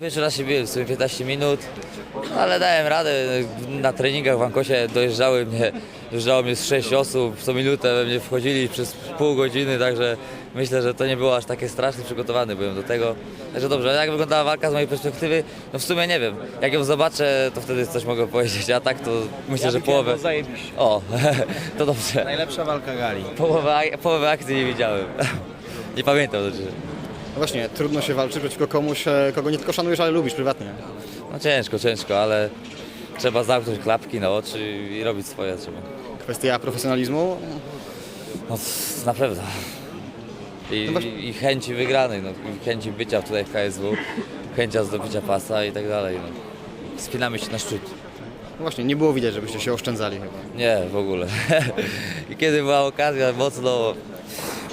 Pierwszy raz się biłem, w sumie 15 minut, ale dałem radę. Na treningach w Ankosie dojeżdżały mnie, dojeżdżało mnie z 6 osób, co minutę we mnie wchodzili przez pół godziny, także myślę, że to nie było aż takie straszne, przygotowany byłem do tego. Także dobrze, jak wyglądała walka z mojej perspektywy? No w sumie nie wiem. Jak ją zobaczę, to wtedy coś mogę powiedzieć, a tak to myślę, że połowę... zajebiście. O, to dobrze. Najlepsza walka gali. Połowę, połowę akcji nie widziałem. Nie pamiętam do rzeczy. No właśnie, trudno się walczy przeciwko komuś, e, kogo nie tylko szanujesz, ale lubisz prywatnie. No ciężko, ciężko, ale trzeba zamknąć klapki na oczy i robić swoje trzeba. Kwestia profesjonalizmu. No na pewno. I, No właśnie- i, chęci wygranej, no, chęci bycia tutaj w KSW, chęcia zdobycia pasa i tak dalej. No. Spinamy się na szczyt. No właśnie, nie było widać, żebyście się oszczędzali chyba. Nie, w ogóle. I kiedy była okazja mocno,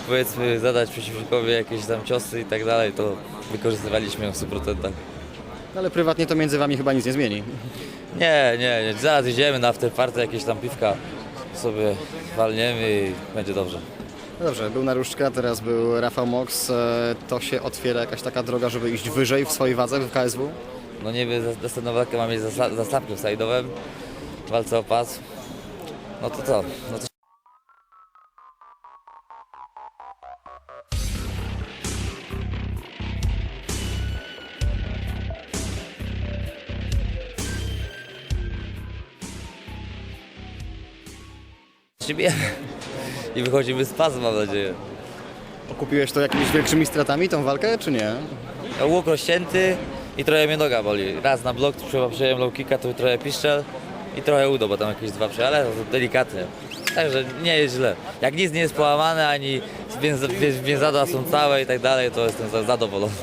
powiedzmy, zadać przeciwnikowi jakieś tam ciosy i tak dalej, to wykorzystywaliśmy ją w 100%. No ale prywatnie to między wami chyba nic nie zmieni. Nie, nie, nie. Zaraz idziemy na afterparty, jakieś tam piwka sobie walniemy i będzie dobrze. No dobrze, był Naruszka, teraz był Rafał Mox. E, To się otwiera jakaś taka droga, żeby iść wyżej w swojej wadze w KSW? No niby za- następną walkę mamy za, za Slapkiem Sajdowem, w walce o pas. No to co? No to bijemy. I wychodzimy z pasu, mam nadzieję. Okupiłeś to jakimiś większymi stratami, tą walkę, czy nie? Łuk rozcięty i trochę mnie noga boli. Raz na blok trzeba przejąłem low kicka, to trochę piszczel i trochę udo, bo tam jakieś dwa prze, ale delikatnie. Także nie jest źle. Jak nic nie jest połamane, ani więz- więz- więzadła są całe i tak dalej, to jestem za- zadowolony.